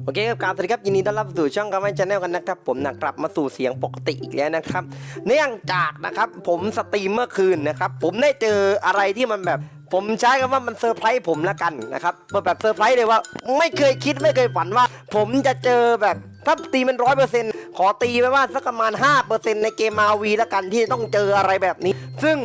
โอเคครับการสวัสดีครับยินดีต้อนรับสู่ช่องกาแฟชาแนลกันนะครับ ผมนะกลับมาสู่เสียงปกติอีกแล้วนะครับ เนื่องจากนะครับ ผมสตรีมเมื่อคืนนะครับ ผมได้เจออะไรที่มันแบบ ผมใช้คำว่ามันเซอร์ไพรส์ผมละกันนะครับแบบเซอร์ไพรส์เลยว่า ไม่เคยคิดไม่เคยฝันว่า ผมจะเจอแบบถ้าตีมันร้อยเปอร์เซ็นต์ขอตีไว้ว่าสักประมาณ 5%ในเกมมาวีละกันที่ต้องเจออะไรแบบนี้ ซึ่ง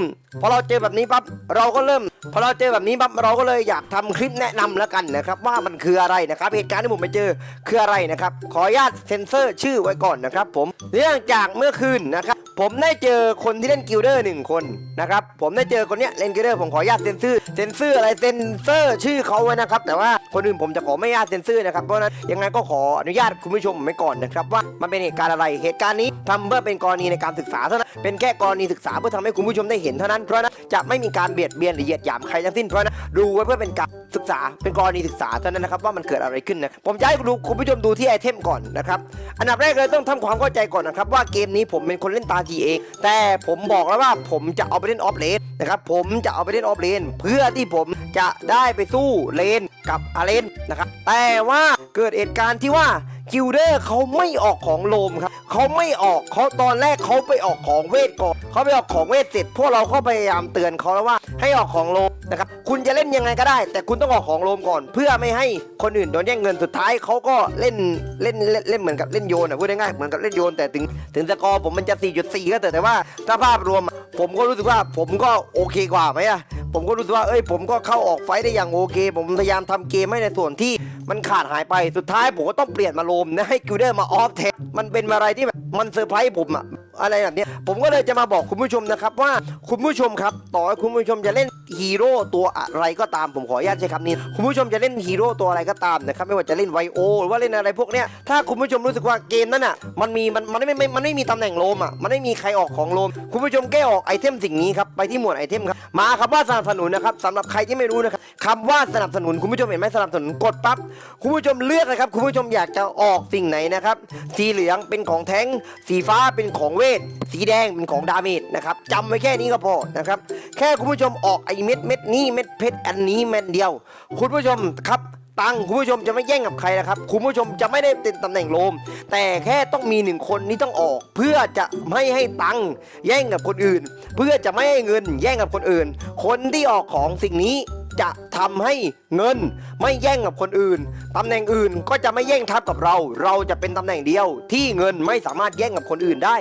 พอเราเจอแบบนี้ปั๊บเราก็เริ่ม พอเราเจอแบบนี้ปั๊บเราก็เลยอยากทำคลิปแนะนำแล้วกันนะครับว่ามันคืออะไรนะครับเหตุการณ์ที่ผมไปเจอคืออะไรนะครับขออนุญาตเซ็นเซอร์ชื่อไว้ก่อนนะครับผมเนื่องจากเมื่อคืนนะครับ ผมได้เจอคนที่เล่นกิลเดอร์หนึ่งคนนะครับ ผมได้เจอคนเนี้ยเล่นกิลเดอร์ผมขออนุญาตเซ็นเซอร์เซ็นเซอร์อะไรเซ็นเซอร์ชื่อเขาไว้นะครับ แต่ว่าคนอื่นผมจะขอไม่อนุญาตเซ็นเซอร์นะครับเพราะนั้นยังไงก็ขออนุญาตคุณผู้ชมไว้ก่อนนะครับ ว่ามันเป็นเหตุการณ์อะไรเหตุการณ์นี้ทำเพื่อเป็นกรณีในการศึกษาเท่านั้นเป็นแค่กรณีศึกษาเพื่อทำให้คุณผู้ชมได้เห็นเท่านั้นเพราะฉะนั้นจะไม่มีการเบียดเบียนหรือเหยียดหยามใครทั้งสิ้นเพราะฉะนั้นดูไว้เพื่อเป็นการศึกษาเป็นกรณีศึกษาเท่านั้นนะครับว่ามันเกิดอะไรขึ้นนะผมจะให้คุณผู้ชมดูที่ไอเทมก่อนนะครับอันดับแรกเลยต้องทำความเข้าใจก่อนนะครับว่าเกมนี้ผมเป็นคนเล่นตาทีเอง แต่ผมบอกแล้วว่าผมจะเอาไปเล่นออฟเลนนะครับ ผมจะเอาไปเล่นออฟเลนเพื่อที่ผมจะได้ไปสู้เลนกับอาเลนนะครับ แต่ว่าเกิดเหตุการณ์ที่ว่าคิวเดอร์เขาไม่ออกของโลมครับเขาไม่ออกเขาตอนแรกเขาไปออกของเวทก่อนเขาไปออกของเวทเสร็จ พวกเราก็พยายามเตือนเขาแล้วว่า ให้ออกของโลมนะครับคุณจะเล่นยังไงก็ได้ แต่คุณต้องออกของโลมก่อน เพื่อไม่ให้คนอื่นโดนแย่งเงินสุดท้ายเขาก็เล่นเล่นเล่นเล่นเหมือนกับเล่นโยนอะพูดง่ายๆเหมือนกับเล่นโยนแต่ถึง ถึงสกอร์ผมมันจะ 4.4 ก็เถอะแต่ว่า ถ้าภาพรวมผมก็รู้สึกว่าผมก็โอเคกว่าไหมอะผมก็รู้สึกว่าเอ้ยผมก็เข้าออกไฟได้อย่างโอเค ผมพยายามทำเกมให้ในส่วนที่มันขาดหายไปสุดท้ายผมก็ต้องเปลี่ยนมาโลมนะให้กิลเดอร์มาออฟเทคมันเป็นอะไรที่แบบมันเซอร์ไพรส์ผมอะอะไรแบบนี้ผมก็เลยจะมาบอกคุณผู้ชมนะครับว่าคุณผู้ชมครับ ต่อให้คุณผู้ชมจะเล่น ฮีโร่ตัวอะไรก็ตามผมขออนุญาตใช้คำนี้คุณผู้ชมจะเล่นฮีโร่ตัวอะไรก็ตามนะครับไม่ว่าจะเล่นไวโอหรือว่าเล่นอะไรพวกเนี้ยถ้าคุณผู้ชมรู้สึกว่าเกมนั้นอะมันมีมันมันไม่ไม่มันไม่มีตำแหน่งโลมอะมันไม่มีใครออกของโลม คุณผู้ชมแก้ออกไอเทมสิ่งนี้ครับไปที่หมวดไอเทมครับมาครับว่าสนับสนุนนะครับสำหรับใครที่ไม่รู้นะครับคำว่าสนับสนุนคุณผู้ชมเห็นไหมสนับสนุนกดปั๊บคุณผู้ชมเลือกนะครับคุณผู้ชมอยากจะออกสิ่งไหนนะครับสีเหลืองเป็นของแทงสีฟ้าเป็นของเวท สีแดงเป็นของดาเมจนะครับจำไว้แค่นี้ก็พอนะครับแค่คุณผู้ชมออกไอเม็ดเม็ดนี้เม็ดเพชรอันนี้เม็ดเดียว คุณผู้ชมครับตังคุณผู้ชมจะไม่แย่งกับใครนะครับคุณผู้ชมจะไม่ได้เป็นตำแหน่งโลม แต่แค่ต้องมีหนึ่งคนนี้ต้องออก เพื่อจะไม่ให้ตังแย่งกับคนอื่น เพื่อจะไม่ให้เงินแย่งกับคนอื่น คนที่ออกของสิ่งนี้ จะทำให้เงินไม่แย่งกับคนอื่นตำแหน่งอื่นก็จะไม่แย่งทับกับเรา เราจะเป็นตำแหน่งเดียว ที่เงินไม่สามารถแย่งกับคนอื่นได้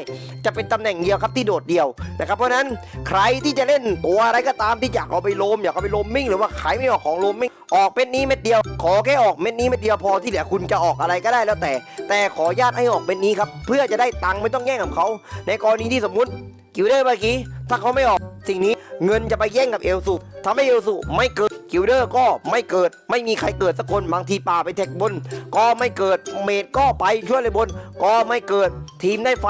จะเป็นตำแหน่งเดียวครับที่โดดเดี่ยวนะครับเพราะนั้นใครที่จะเล่นตัวอะไรก็ตามที่อยากเอาไปโลมอยากเอาไปโลมมิ่งหรือว่าขายไม่ออกของโลมมิ่งออกเป็นนี้เม็ดเดียว ขอแค่ออกเม็ดนี้เม็ดเดียวพอที่เหลือคุณจะออกอะไรก็ได้แล้วแต่ แต่ขอญาตให้ออกเป็นนี้ครับเพื่อจะได้ตังค์ไม่ต้องแย่งกับเขา ในกรณีที่สมมุติกิวเดอร์เมื่อกี้ถ้าเขาไม่ออก สิ่งนี้เงินจะไปแย่งกับเอลสุทำให้เอลสุไม่เกิดคิวเดอร์ก็ไม่เกิดไม่มีใครเกิดสักคนบางทีป่าไปแท็กบน ก็ไม่เกิดเมดก็ไปช่วยเลยบน ก็ไม่เกิดทีมได้ไฟ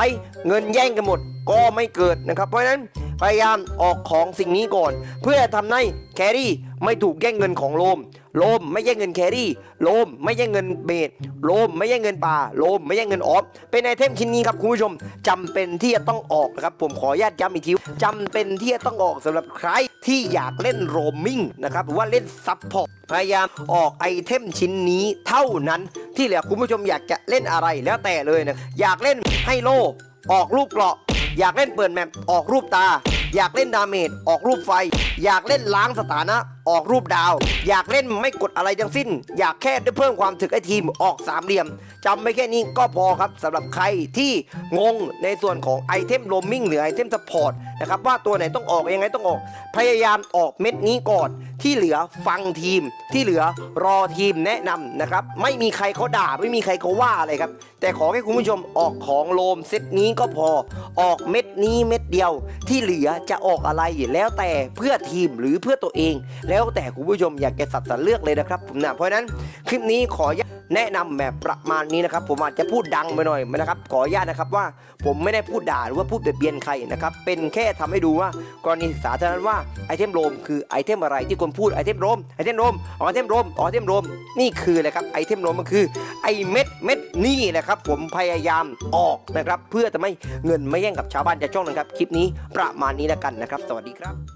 เงินแย่งกันหมด ก็ไม่เกิดนะครับเพราะฉะนั้นพยายามออกของสิ่งนี้ก่อน เพื่อทำให้แครี่ไม่ถูกแย่งเงินของโลม โลมไม่แย่เงินแครี่ โลมไม่แย่เงินเบดโลมไม่แย่เงินป่า โลมไม่แย่เงินออฟ เป็นไอเทมชิ้นนี้ครับคุณผู้ชมจำเป็นที่จะต้องออกนะครับ ผมขออนุญาตย้ำอีกทีจำเป็นที่จะต้องออกสำหรับใครที่อยากเล่นโรมมิ่งนะครับหรือว่าเล่นซับพอร์ตพยายามออกไอเทมชิ้นนี้เท่านั้นที่เหลือคุณผู้ชมอยากจะเล่นอะไรแล้วแต่เลยนะอยากเล่นให้โลออกรูปเกราะ อยากเล่นเปิดแมปออกรูปตา อยากเล่นดาเมจออกรูปไฟ อยากเล่นล้างสถานะ ออกรูปดาว อยากเล่นไม่กดอะไรทั้งสิ้น อยากแค่ได้เพิ่มความถึกไอทีมออกสามเหลี่ยมจำไม่แค่นี้ก็พอครับสำหรับใครที่งงในส่วนของไอเทมโรมมิ่งหรือไอเทมสปอร์ตนะครับว่าตัวไหนต้องออกยังไงต้องออก พยายามออกเม็ดนี้ก่อนที่เหลือฟังทีม ที่เหลือรอทีมแนะนำนะครับไม่มีใครเขาด่าไม่มีใครเขาว่าอะไรครับ แต่ขอให้คุณผู้ชมออกของโลมเซตนี้ก็พอ ออกเม็ดนี้เม็ดเดียว ที่เหลือจะออกอะไรแล้วแต่เพื่อทีมหรือเพื่อตัวเองแล้วแล้วแต่คุณผู้ชมอยากจะสับสรรเลือกเลยนะครับผมนะเพราะนั้นคลิปนี้ขอแนะนำแบบประมาณนี้นะครับ ผมอาจจะพูดดังไปหน่อยนะครับ ขออนุญาตนะครับว่าผมไม่ได้พูดด่าหรือว่าพูดเบียดเบียนใครนะครับเป็นแค่ทำให้ดูว่ากรณีศึกษาเท่านั้นว่าไอเทมโรมคือไอเทมอะไรที่คนพูดไอเทมโรมไอเทมโรมอ๋อไอเทมโรมอ๋อไอเทมโรมนี่คืออะไรครับไอเทมโรมมันคือไอเม็ดเม็ดนี่แหละครับผมพยายามออกนะครับ เพื่อจะไม่เงินไม่แย่งกับชาวบ้านจะช่องนะครับคลิปนี้ประมาณนี้แล้วกันนะครับ สวัสดีครับ